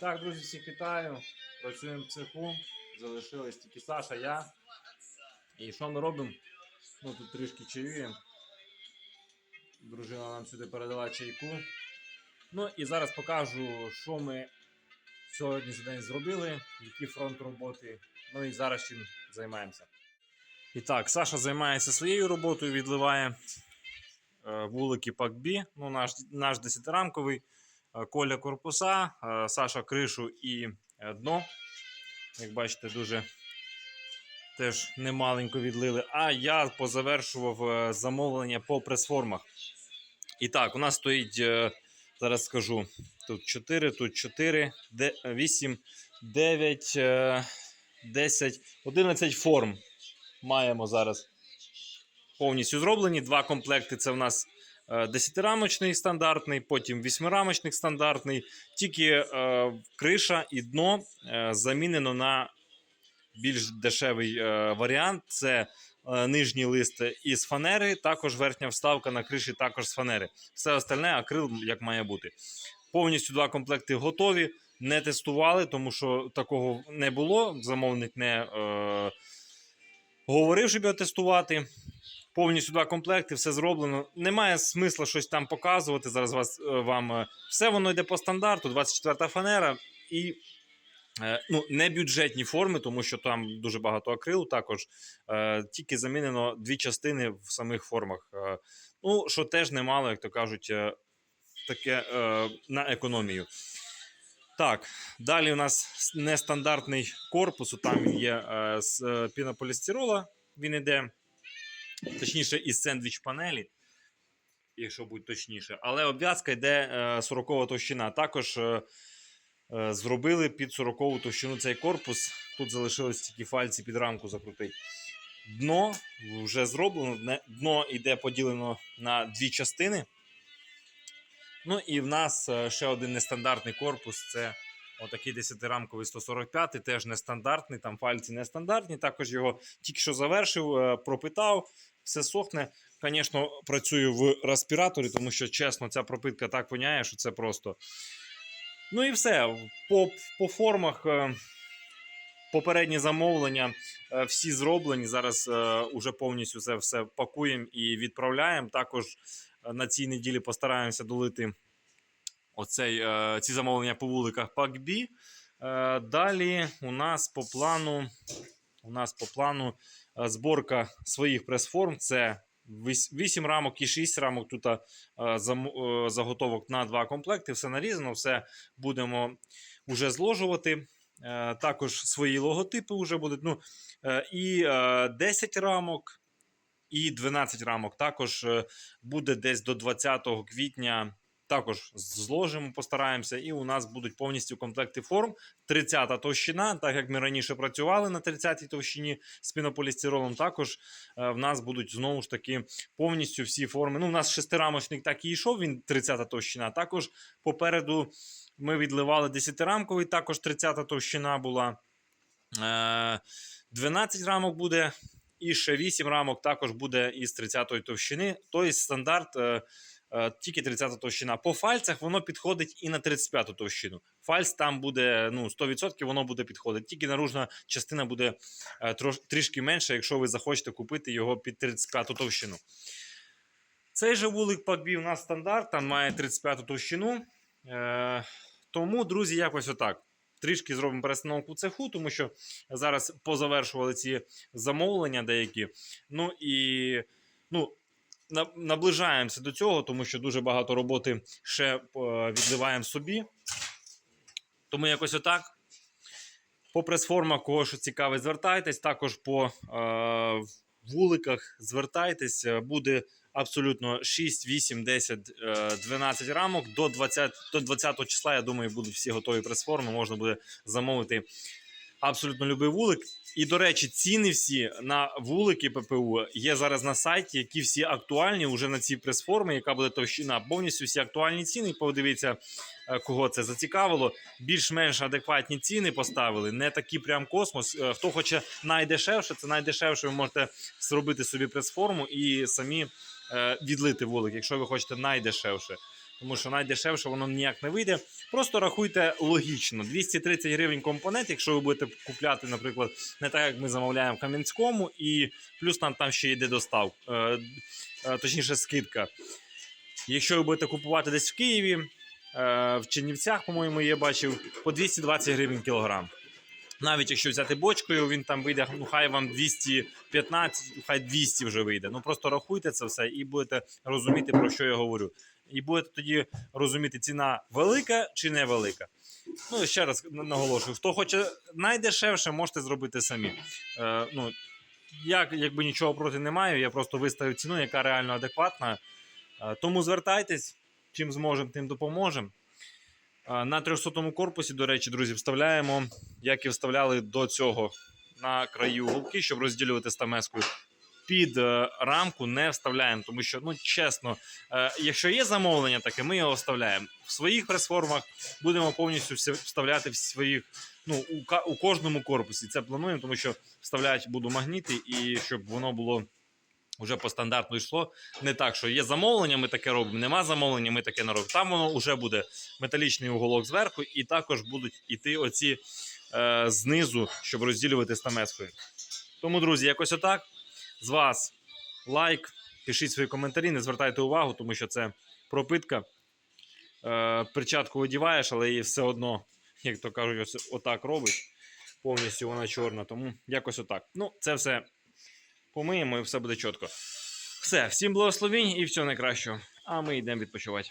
Так, друзі, всіх вітаю. Працюємо в цеху. Залишились тільки Саша, я. І що ми робимо? Ну тут трішки чаюємо. Дружина нам сюди передала чайку. Ну і зараз покажу, що ми сьогодні за день зробили, який фронт роботи. Ну і зараз чим займаємося. І так, Саша займається своєю роботою, відливає е, вулики PAC-B, ну, наш, наш 10-рамковий, е, Коля корпуса, е, Саша кришу і е, дно. Як бачите, дуже теж немаленько відлили. А я позавершував е, замовлення по прес-формах. І так, у нас стоїть, е, зараз скажу, тут 4, тут 4, 8, 9, 10, 11 форм маємо зараз повністю зроблені. Два комплекти це в нас е, 10-рамочний стандартний, потім 8-рамочний стандартний. Тільки е, криша і дно е, замінено на більш дешевий е, варіант. Це е, нижній лист із фанери, також верхня вставка на криші також з фанери. Все остальне акрил як має бути. Повністю два комплекти готові. Не тестували, тому що такого не було. Замовник не е, говорив, щоб його тестувати. Повністю два комплекти, все зроблено. Немає смисла щось там показувати. Зараз вас, е, вам е, все воно йде по стандарту. 24 фанера і е, ну, не бюджетні форми, тому що там дуже багато акрилу. Також тільки замінено дві частини в самих формах. Ну, що теж немало, як то кажуть, таке на економію. Так, далі у нас нестандартний корпус. Там є з пінополістирола. Він іде, точніше, із сендвіч панелі, якщо бути точніше. Але обв'язка йде е, 40 товщина. Також е, е, зробили під 40 товщину цей корпус. Тут залишилось тільки фальці під рамку закрутити. Дно вже зроблено. Дно йде поділено на дві частини. Ну і в нас е, ще один нестандартний корпус. Це отакий 10-рамковий 145, теж нестандартний, там пальці нестандартні. Також його тільки що завершив, е, пропитав, все сохне. Звісно, працюю в респіраторі, тому що чесно, ця пропитка так воняє, що це просто. Ну і все. По, по формах. е, Попередні замовлення е, всі зроблені. Зараз уже повністю це все пакуємо і відправляємо. Також на цій неділі постараємося долити оцей, е, ці замовлення по вуликах PAC-B. Е, Далі у нас по плану, у нас по плану е, зборка своїх прес-форм. Це 8 рамок і 6 рамок. Тут заготовок на два комплекти. Все нарізано, все будемо вже зложувати. Також свої логотипи вже будуть. Ну, і е, 10 рамок, і 12 рамок. Також буде десь до 20 квітня. Також зложимо, постараємося, і у нас будуть повністю комплекти форм. 30-та товщина, так як ми раніше працювали на 30 товщині з пінополістиролом, також е, в нас будуть знову ж таки повністю всі форми. Ну, у нас шестирамочник так і йшов, він 30-та товщина. Також попереду ми відливали 10-рамковий, також 30-та товщина була. Е, 12 рамок буде, і ще 8 рамок також буде із 30-ї товщини. Тобто стандарт е, е, тільки 30 товщина. По фальцях воно підходить і на 35 товщину. Фальц там буде ну, 100% воно буде підходити. Тільки наружна частина буде е, трош, трішки менша, якщо ви захочете купити його під 35 товщину. Цей же вулик PACB у нас стандарт, там має 35 товщину. Е, тому, друзі, якось отак. Трішки зробимо перестановку цеху, тому що зараз позавершували ці замовлення деякі. Ну і ну, наближаємося до цього, тому що дуже багато роботи ще е, відливаємо собі. Тому якось отак. По прес-формах, кого що цікавить, звертайтесь. Також по е, вуликах звертайтесь. Буде абсолютно 6, 8, 10, е, 12 рамок. До 20, до 20 числа, я думаю, будуть всі готові прес-форми. Можна буде замовити абсолютно любий вулик. І, до речі, ціни всі на вулики ППУ є зараз на сайті, які всі актуальні вже на ці прес-форми, яка буде товщина. Повністю всі актуальні ціни. Подивіться, е, кого це зацікавило. Більш-менш адекватні ціни поставили. Не такі прям космос. Е, Хто хоче найдешевше, це найдешевше. Ви можете зробити собі прес-форму і самі е, відлити вулик, якщо ви хочете найдешевше. Тому що найдешевше воно ніяк не вийде. Просто рахуйте логічно: 230 гривень компонент, якщо ви будете купляти, наприклад, не так, як ми замовляємо в Кам'янському, і плюс нам там ще йде достав, е, е, точніше, скидка. Якщо ви будете купувати десь в Києві, е, в Чернівцях, по-моєму, я бачив, по 220 гривень кілограм. Навіть якщо взяти бочкою, він там вийде, ну хай вам 215, хай 200 вже вийде. Ну просто рахуйте це все і будете розуміти, про що я говорю. І будете тоді розуміти, ціна велика чи невелика. Ну, ще раз наголошую: хто хоче найдешевше, можете зробити самі. Е, ну, я якби нічого проти не маю, я просто виставив ціну, яка реально адекватна. Е, Тому звертайтесь, чим зможемо, тим допоможемо. На 300 корпусі, до речі, друзі, вставляємо, як і вставляли до цього на краю голки, щоб розділювати стамескою. Під е, рамку не вставляємо, тому що, ну чесно, е, якщо є замовлення таке, ми його вставляємо. В своїх прес-формах будемо повністю вставляти в своїх, ну, у, кожному корпусі. Це плануємо, тому що вставляти буду магніти, і щоб воно було вже по стандарту йшло. Не так, що є замовлення, ми таке робимо, нема замовлення, ми таке не робимо. Там воно вже буде металічний уголок зверху, і також будуть іти оці е, знизу, щоб розділювати стамескою. Тому, друзі, якось отак. З вас лайк, пишіть свої коментарі, не звертайте увагу, тому що це пропитка. Е, перчатку одіваєш, але її все одно, як то кажуть, ось отак робить. Повністю вона чорна, тому якось отак. Ну, це все помиємо і все буде чітко. Все, всім благословінь і всього найкращого. А ми йдемо відпочивати.